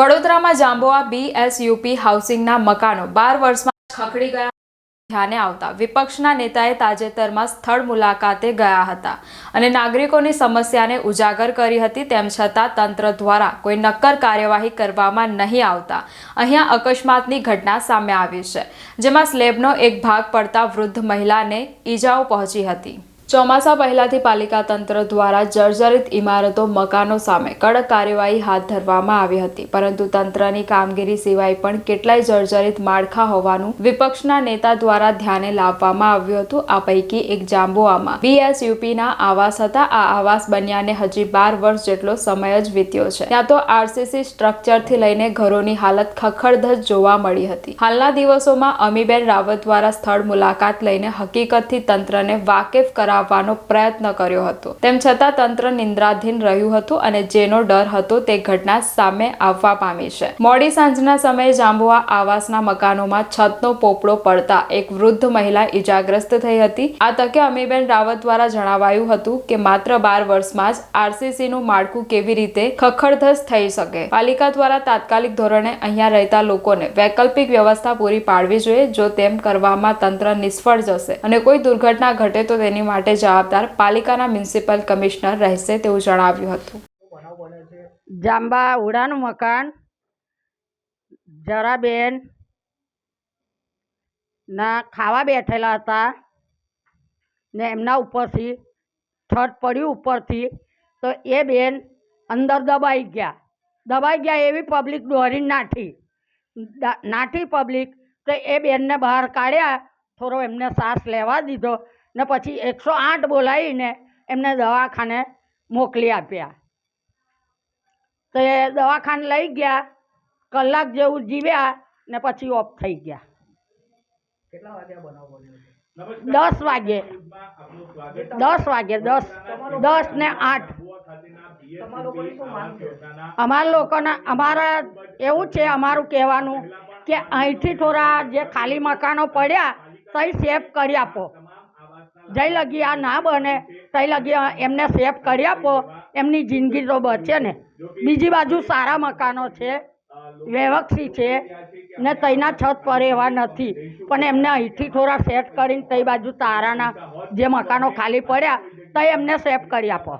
વડોદરામાં જાંબુઆ બીએસયુપી હાઉસિંગના મકાનો બાર વર્ષમાં ખખડી ગયા. ધ્યાને આવતા વિપક્ષના નેતાએ તાજેતરમાં સ્થળ મુલાકાતે ગયા હતા અને નાગરિકોની સમસ્યાને ઉજાગર કરી હતી તેમ છતાં તંત્ર દ્વારા કોઈ નક્કર કાર્યવાહી કરવામાં નહીં આવતા. અહીંયા અકસ્માતની ઘટના સામે આવી છે, જેમાં સ્લેબનો એક ભાગ પડતા વૃદ્ધ મહિલાને ઈજાઓ પહોંચી હતી. ચોમાસા પહેલાથી પાલિકા તંત્ર દ્વારા જર્જરિત ઇમારતો, મકાનો સામે કડક કાર્યવાહી હાથ ધરવામાં આવી હતી. પરંતુ તંત્રની કામગીરી સિવાય પણ કેટલાય જર્જરિત માળખા હોવાનું વિપક્ષના નેતા દ્વારા ધ્યાને લાવવામાં આવ્યું હતું. આ પૈકી એક જાંબુઆમાં બીએસયુપીના આવાસ હતા. આ આવાસ બન્યાને હજી બાર વર્ષ જેટલો સમય જ વીત્યો છે. ત્યાં તો આરસીસી સ્ટ્રક્ચરથી લઈને ઘરોની હાલત ખખડધજ જોવા મળી હતી. હાલના દિવસોમાં અમીબેન રાવત દ્વારા સ્થળ મુલાકાત લઈને હકીકતથી તંત્રને વાકેફ કરાવવાનો પ્રયત્ન કર્યો હતો. તેમ છતાં તંત્ર નિંદ્રાધીન રહ્યું હતું અને જેનો ડર હતો તે ઘટના સામે આવવા પામી છે. મોડી સાંજના સમયે જાંબુઆ આવાસના મકાનોમાં છતનો પોપડો પડતા એક વૃદ્ધ મહિલા ઇજાગ્રસ્ત થઈ હતી. આ તકે અમીબેન રાવત દ્વારા જણાવાયું હતું કે માત્ર બાર વર્ષમાં જ આરસીસી નું માળખું કેવી રીતે ખખડધસ થઈ શકે. પાલિકા દ્વારા તાત્કાલિક ધોરણે અહીંયા રહેતા લોકોને વૈકલ્પિક વ્યવસ્થા પૂરી પાડવી જોઈએ, જો તેમ કરવામાં તંત્ર નિષ્ફળ જશે. અને કોઈ દુર્ઘટના ઘટે તો તેની માટે જવાબદાર પાલિકાના મ્યુનિસિપલ કમિશનર રહેશે તેવું જણાવ્યું હતું. જાંબા ઉડાનું મકાન, જરાબેન ના ખાવા બેઠેલા હતા ને એમના ઉપરથી, છત પડ્યું ઉપરથી, તો એ બેન અંદર દબાઈ ગયા. દબાઈ ગયા એવી પબ્લિક દોરી નાઠી. નાઠી પબ્લિક તો એ બેનને બહાર કાઢ્યા, થોડો એમને શ્વાસ લેવા દીધો. ને પછી એકસો આઠ બોલાવીને એમને દવાખાને મોકલી આપ્યા. તો એ દવાખાને લઈ ગયા કલાક જેવું જીવ્યા ને પછી ઓફ થઈ ગયા. દસ વાગે. દસ વાગે દસ દસ ને આઠ. અમારા લોકોના અમારા એવું છે અમારું કહેવાનું કે અહીંથી થોડા જે ખાલી મકાનો પડ્યા તઈ સેફ કરી આપો. જઈ લગી આ ના બને તઈ લગી એમને સેફ કરી આપો, એમની જિંદગી તો બચે ને. બીજી બાજુ સારા મકાનો છે વ્યવસ્થિત છે, ને તઈના છત પર એવા નથી. પણ એમને અહીંથી થોડા સેટ કરીને તઈ બાજુ તારાના જે મકાનો ખાલી પડ્યા તઈ એમને સેફ કરી આપો.